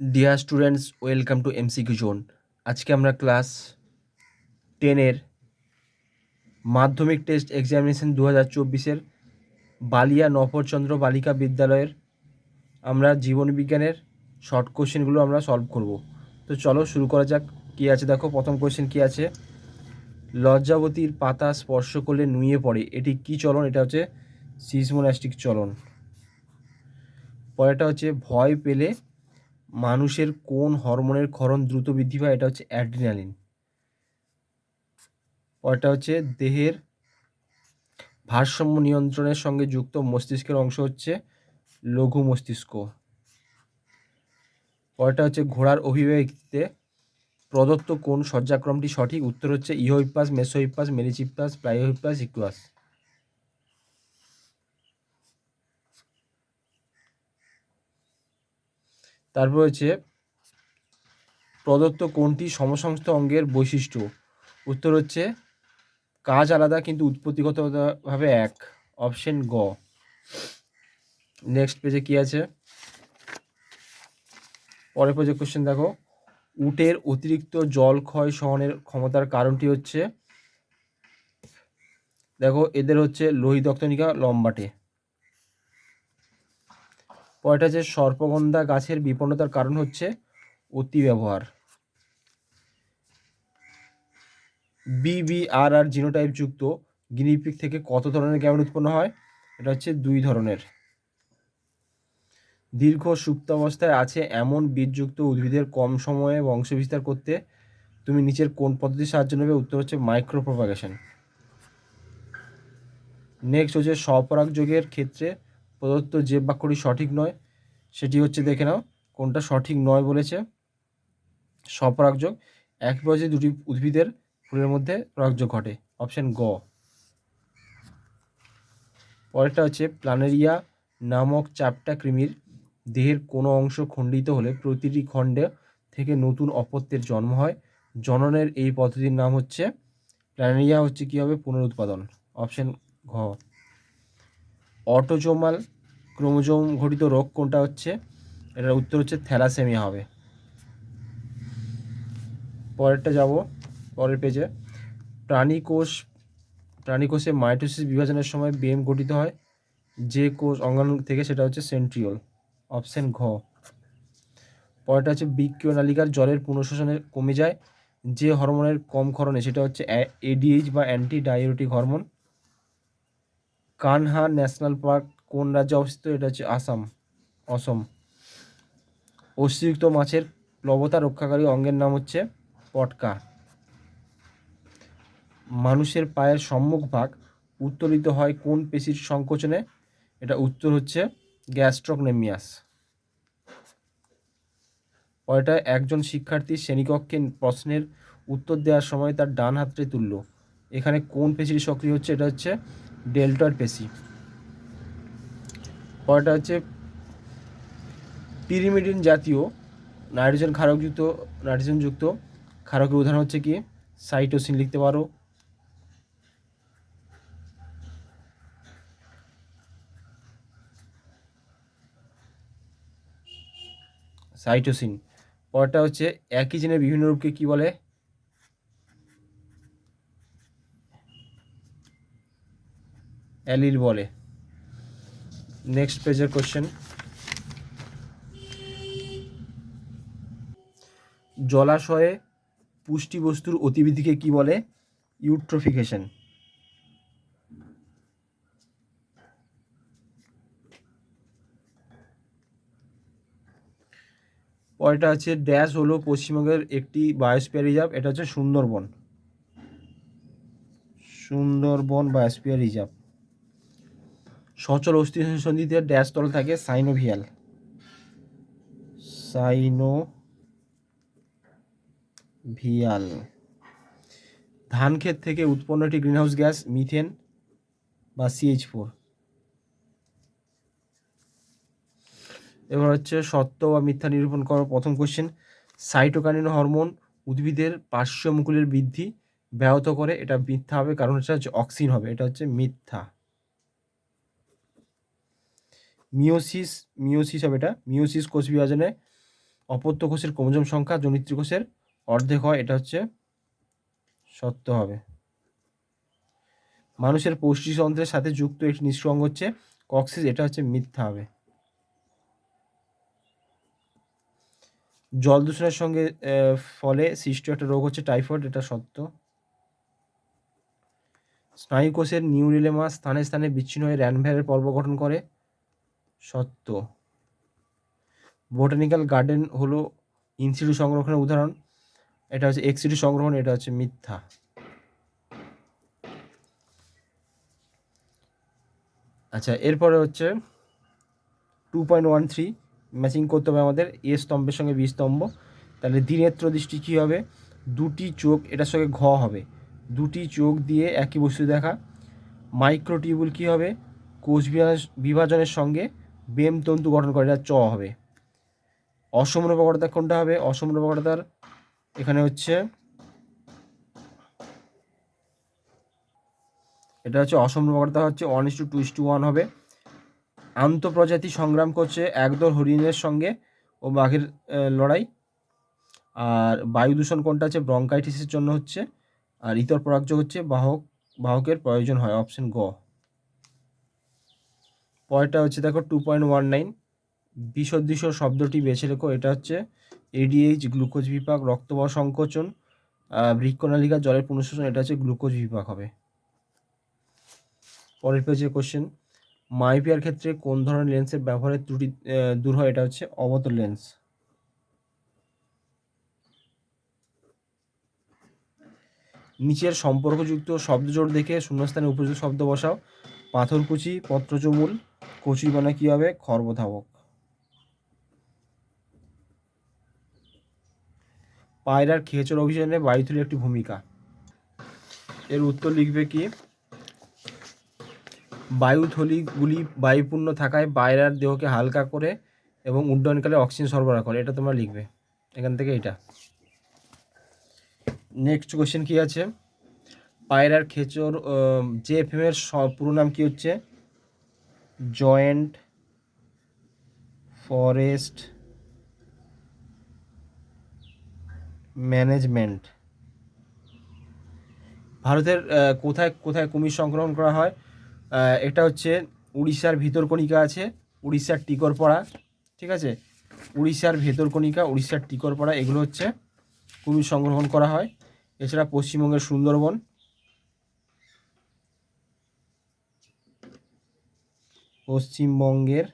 Dear students welcome to MCQ zone আজকে আমরা class টেনের মাধ্যমিক টেস্ট এক্সামিনেশন দু হাজার চব্বিশের বালিয়া নফরচন্দ্র বালিকা বিদ্যালয়ের আমরা জীবন বিজ্ঞানের শর্ট কোশ্চেনগুলো আমরা সলভ করব। তো চলো শুরু করা যাক। কী আছে দেখো? প্রথম কোশ্চেন কী আছে? লজ্জাবতীর পাতা স্পর্শ করলে নুয়ে পড়ে। এটি কী চলন? এটা হচ্ছে সিসমোনাস্টিক চলন। পরেরটা হচ্ছে ভয় পেলে মানুষের কোন হরমোনের ক্ষরণ দ্রুত বৃদ্ধি পায়, এটা হচ্ছে অ্যাড্রিনালিন। পরেরটা হচ্ছে দেহের ভারসাম্য নিয়ন্ত্রণের সঙ্গে যুক্ত মস্তিষ্কের অংশ হচ্ছে লঘু মস্তিষ্ক পরেরটা হচ্ছে ঘোড়ার অভিব্যক্তিতে প্রদত্ত কোন সজ্জাক্রমটি সঠিক, উত্তর হচ্ছে ইহোইপাস মেসোইপাস মেরিচিপাস প্লাইওহিপাস ইকুয়াস। তারপর হচ্ছে প্রদত্ত কোনটি সমসংস্থ অঙ্গের বৈশিষ্ট্য? উত্তর হচ্ছে কাজ আলাদা কিন্তু উৎপত্তিগতভাবে এক। অপশন গ। নেক্সট পেজে কি আছে? পরের পেজে কোশ্চেন দেখো। উটের অতিরিক্ত জল ক্ষয় সহনের ক্ষমতার কারণটি হচ্ছে দেখো, এদের হচ্ছে লোহিতক্তনিকা লম্বাটে। পরেরটা হচ্ছে সর্পগন্ধা গাছের বিপন্নতার কারণ হচ্ছে অতি ব্যবহার বিবিআর আর জিনোটাইপ যুক্ত গিনিপিক থেকে কত ধরনের গ্যামেট উৎপন্ন হয়? এটা হচ্ছে দুই ধরনের। দীর্ঘ সুপ্তাবস্থায় আছে এমন বীজযুক্ত উদ্ভিদের কম সময়ে বংশবিস্তার করতে তুমি নিচের কোন পদ্ধতির সাহায্য নেবে? উত্তর হচ্ছে মাইক্রো প্রপাগেশন নেক্সট হচ্ছে স্বপরাগ যোগের ক্ষেত্রে প্রদত্ত যে বাক্যটি সঠিক নয়, সেটি হচ্ছে, দেখে নাও, কোনটা সঠিক নয় বলেছে। স্বপরাগযোগ, এক বয়সে দুটি উদ্ভিদের ফুলের মধ্যে পরাগযোগ ঘটে। অপশন গ। পরেরটা হচ্ছে, প্লানেরিয়া নামক চাপটা কৃমির দেহের কোনো অংশ খণ্ডিত হলে প্রতিটি খণ্ডে থেকে নতুন অপত্যের জন্ম হয়। জননের এই পদ্ধতির নাম হচ্ছে প্ল্যানেরিয়া হচ্ছে কী হবে? পুনরুৎপাদন। অপশন ঘ। অটোজোমাল ক্রোমোজোম ঘটিত রোগ কোনটা হচ্ছে? এটার উত্তর হচ্ছে থ্যালাসেমিয়া হবে। পরেরটা যাব, পরের পেজে প্রাণীকোষ, প্রাণীকোষে মাইটোসিস বিভাজনের সময় বেম গঠিত হয়। যে কোষ অঙ্গাণু থেকে, সেটা হচ্ছে সেন্ট্রিওল, অপশন ঘ। পরেরটা হচ্ছে বৃক্কীয় নালিকার জলের পুনঃশোষণে কমে যায়। যে হরমোনের কম ক্ষরণে, সেটা হচ্ছে এডিএইচ বা anti diuretic hormone Kanha national park কোন রাজ্যে অবস্থিত? এটা হচ্ছে আসাম, অসম। অস্তিযুক্ত মাছের প্লবতা রক্ষাকারী অঙ্গের নাম হচ্ছে পটকা। মানুষের পায়ের সম্মুখ ভাগ উত্তোলিত হয় কোন পেশির সংকোচনে? এটা উত্তর হচ্ছে গ্যাস্ট্রোকনেমিয়াস। পরেটা একজন শিক্ষার্থী শ্রেণীকক্ষে প্রশ্নের উত্তর দেওয়ার সময় তার ডান হাতটি তুলল। এখানে কোন পেশির সক্রিয় হচ্ছে? এটা হচ্ছে ডেল্টয়েড পেশি। পরেরটা হচ্ছে পিরিমিডিন জাতীয় নাইট্রোজেন ক্ষারকযুক্ত নাইট্রোজেনযুক্ত ক্ষারকের উদাহরণ হচ্ছে কি? সাইটোসিন লিখতে পারো। সাইটোসিন পরেরটা হচ্ছে একই জিনের বিভিন্ন রূপকে কি বলে? অ্যালিল বলে। নেক্সট পেজের কোশ্চেন জলাশয়ে পুষ্টিবস্তুর অতিবৃদ্ধিকে কি বলে? ইউট্রোফিকেশন পরেরটা হচ্ছে ড্যাশ হলো পশ্চিমবঙ্গের একটি বায়োস্পিয়ার রিজার্ভ এটা হচ্ছে সুন্দরবন। সুন্দরবন বায়োস্পিয়ার রিজার্ভ সচল অস্থি সন্ধিতে ড্যাশ তল থাকে সাইনোভিয়াল সাইনো ভিয়াল ধান ক্ষেত থেকে উৎপন্ন একটি গ্রিনহাউস গ্যাস মিথেন বা সিএইচ ফোর এবার হচ্ছে সত্য বা মিথ্যা নিরূপণ করার প্রথম কোশ্চেন সাইটোকাইনিন হরমোন উদ্ভিদের পার্শ্বমুকুলের বৃদ্ধি ব্যাহত করে, এটা মিথ্যা হবে, কারণ হচ্ছে অক্সিন হবে, এটা হচ্ছে মিথ্যা। মিওসিস মিওসিস হবে এটা। মিওসিস কোষ বিভাজনে অপত্য কোষের ক্রোমোজোম সংখ্যা, জনিত্রী কোষের অর্ধেক হয়, এটা হচ্ছে সত্য হবে। মানুষের পৌষ্টিতন্ত্রের সাথে যুক্ত একটি অঙ্গ হচ্ছে কক্সিস, এটা হচ্ছে মিথ্যা হবে। জল দূষণের সঙ্গে ফলে সৃষ্ট একটা রোগ হচ্ছে টাইফয়েড, এটা সত্য। স্নায়ুকোষের নিউরিলেমা স্থানে স্থানে বিচ্ছিন্ন হয়ে র্যানভ্যারের পর্ব গঠন করে। সত্য। বোটানিক্যাল গার্ডেন হলো ইনসিটু সংরক্ষণের উদাহরণ। এটা হচ্ছে এক্সিটু সংরক্ষণ, এটা হচ্ছে মিথ্যা। আচ্ছা এরপরে হচ্ছে two point one three matching করতে হবে আমাদের এ স্তম্ভের সঙ্গে বি স্তম্ভ। তাহলে দ্বিনেত্র দৃষ্টি কী হবে? দুটি চোখ, এটার সঙ্গে ঘ হবে। দুটি চোখ দিয়ে একই বস্তু দেখা। মাইক্রোটিউবুল কী হবে? কোষ বিভাজ- বিভাজনের সঙ্গে বেম তন্তু গঠন করে, এটা চ হবে। অসমরূপকর্তা কোনটা হবে? অসমরূপকর্তার এখানে হচ্ছে, এটা হচ্ছে অসমরূপকর্তা হচ্ছে one is to two two is to one. আন্তঃপ্রজাতি সংগ্রাম করছে একদল হরিণের সঙ্গে ও বাঘের লড়াই। আর বায়ু দূষণ কোনটা হচ্ছে ব্রঙ্কাইটিসের জন্য হচ্ছে। আর ইতর পরাগজ হচ্ছে, বাহক, বাহকের প্রয়োজন হয়, অপশন গ। পরেরটা হচ্ছে দেখো টু পয়েন্ট ওয়ান নাইন বিসদৃশ শব্দটি বেছে রেখো, এটা হচ্ছে এডিএইচ গ্লুকোজ বিপাক রক্তবাহ সংকোচন বৃক্ষনালিকা, জলের পুনঃশোষণ, এটা হচ্ছে গ্লুকোজ বিপাক হবে। পরের পেজে কোশ্চেন মাইপিয়ার ক্ষেত্রে কোন ধরনের লেন্সের ব্যবহারের ত্রুটি দূর হয়, এটা হচ্ছে অবতল লেন্স নিচের সম্পর্কযুক্ত শব্দজোড় দেখে শূন্যস্থানে উপযুক্ত শব্দ বসাও, পাথরকুচি পত্রচমুল কচুই মানে কী হবে? খর্বধাবক। পায়রার খেচর অভিযানে বায়ুথলির একটি ভূমিকা। এর উত্তর লিখবে কি? বায়ুথলিগুলি বায়ুপূর্ণ থাকায় পায়রার দেহকে হালকা করে এবং উড্ডয়নকালে অক্সিজেন সরবরাহ করে। এটা তোমরা লিখবে। এখান থেকে এটা। নেক্সট কোশ্চেন কি আছে? পায়রার খেচর জে এফ এর পুরো নাম কি হচ্ছে? Joint forest management. ভারতের কোথায় কোথায় কুমির সংগ্রহণ করা হয়? এটা হচ্ছে উড়িষ্যার ভিতরকণিকা আছে, উড়িষ্যার টিকরপাড়া ঠিক আছে? উড়িষ্যার ভেতরকণিকা উড়িষ্যার টিকরপাড়া এগুলো হচ্ছে কুমির সংগ্রহণ করা হয়। এছাড়া পশ্চিমবঙ্গের সুন্দরবন পশ্চিমবঙ্গের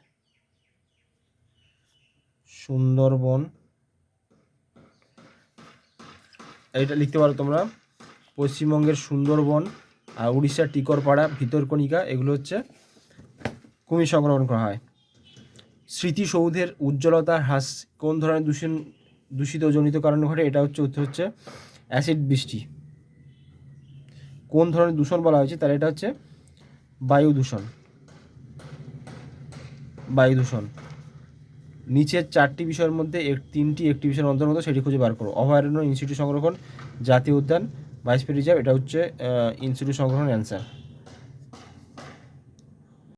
সুন্দরবন। এটা লিখতে পারো তোমরা। পশ্চিমবঙ্গের সুন্দরবন আর উড়িষ্যার টিকরপাড়া, ভিতরকণিকা, এগুলো হচ্ছে কুমির সংরক্ষণ করা হয়। স্মৃতিসৌধের উজ্জ্বলতা হ্রাস কোন ধরনের দূষণ, দূষিত জনিত কারণে ঘটে, এটা হচ্ছে উত্তর হচ্ছে অ্যাসিড বৃষ্টি। কোন ধরনের দূষণ বলা হয়েছে, তাহলে এটা হচ্ছে বায়ু দূষণ। বায়ু দূষণ নিচের চারটি বিষয়ের মধ্যে এক, তিনটি একটি বিষয়ের অন্তর্গত সেটি খুঁজে বার করো। অভয়ারণ্য ইনস্টিটিউট সংরক্ষণ, জাতীয় উদ্যান বাইসপেট রিজার্ভ এটা হচ্ছে ইনস্টিটিউট সংরক্ষণ অ্যান্সার